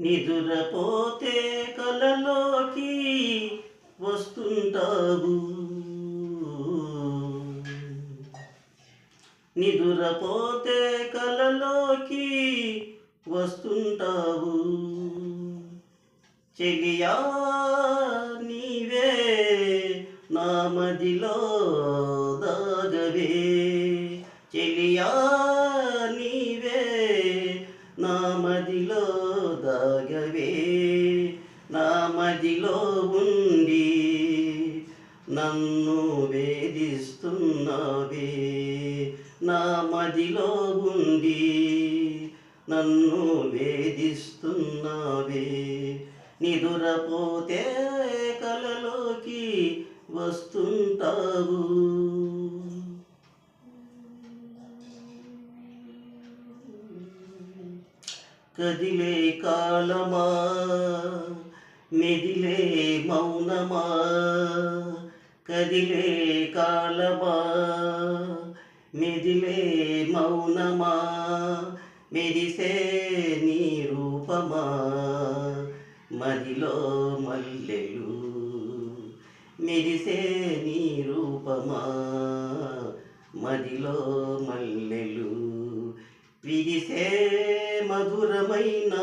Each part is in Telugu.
నిదురపోతే కలలోకి వస్తుంటావు. నిదురపోతే కలలోకి వస్తుంటావు. చెలియా నీవే నా మదిలో దాగవే. చెలియా మదిలో ఉండి నన్ను వేధిస్తున్నావే. నా మదిలో ఉండి నన్ను వేధిస్తున్నావే. నిదురపోతే కలలోకి వస్తుంటావు. కదిలే కాలమా? మెదిలే మౌనమా? కదిలే కాలమా? మెదిలే మౌనమా? మెరిసే నీ రూపమా? మదిలో మల్లెలు మెరిసే నీ రూపమా? మదిలో మల్లెలు విరిసే మధురమైన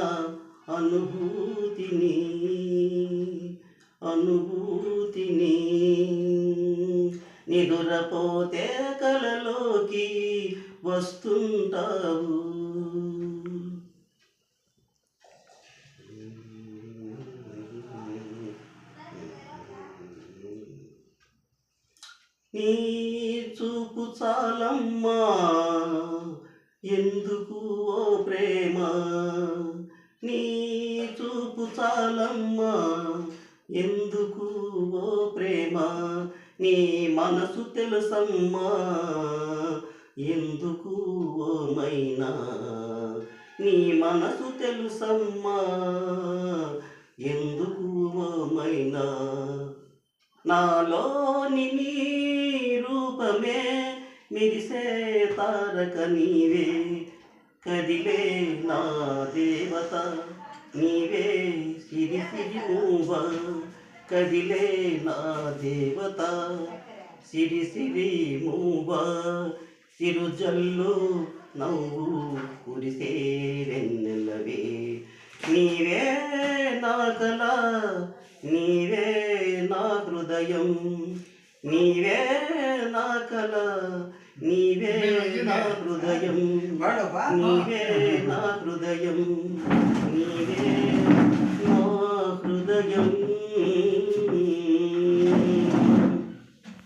అనుభూతిని అనుభూతిని. నిదురపోతే కలలోకి వస్తుంటావు. నీ చూపు చాలమ్మా ఎందుకు ఓ ప్రేమ? నీ చూపు చాలమ్మా. ఎందుకు ఓ ప్రేమ? నీ మనసు తెలుసమ్మా. ఎందుకు ఓ మైనా? నీ మనసు తెలుసమ్మా. ఎందుకు ఓ మైనా? నాలోని నీ రూపమే మిరిసే తారక నీవే. కదిలే నా దేవత నీవే సిరి సిరి మూవ కదిలే నా దేవత సిరి సిరి మూవ సిరుజల్లు నవ్వు కురిసే వెన్నెలవే నీవే నా కళ నీవే నా హృదయం నీవే నా కళ నీవే నా హృదయం. నీవే నా హృదయం. నీవే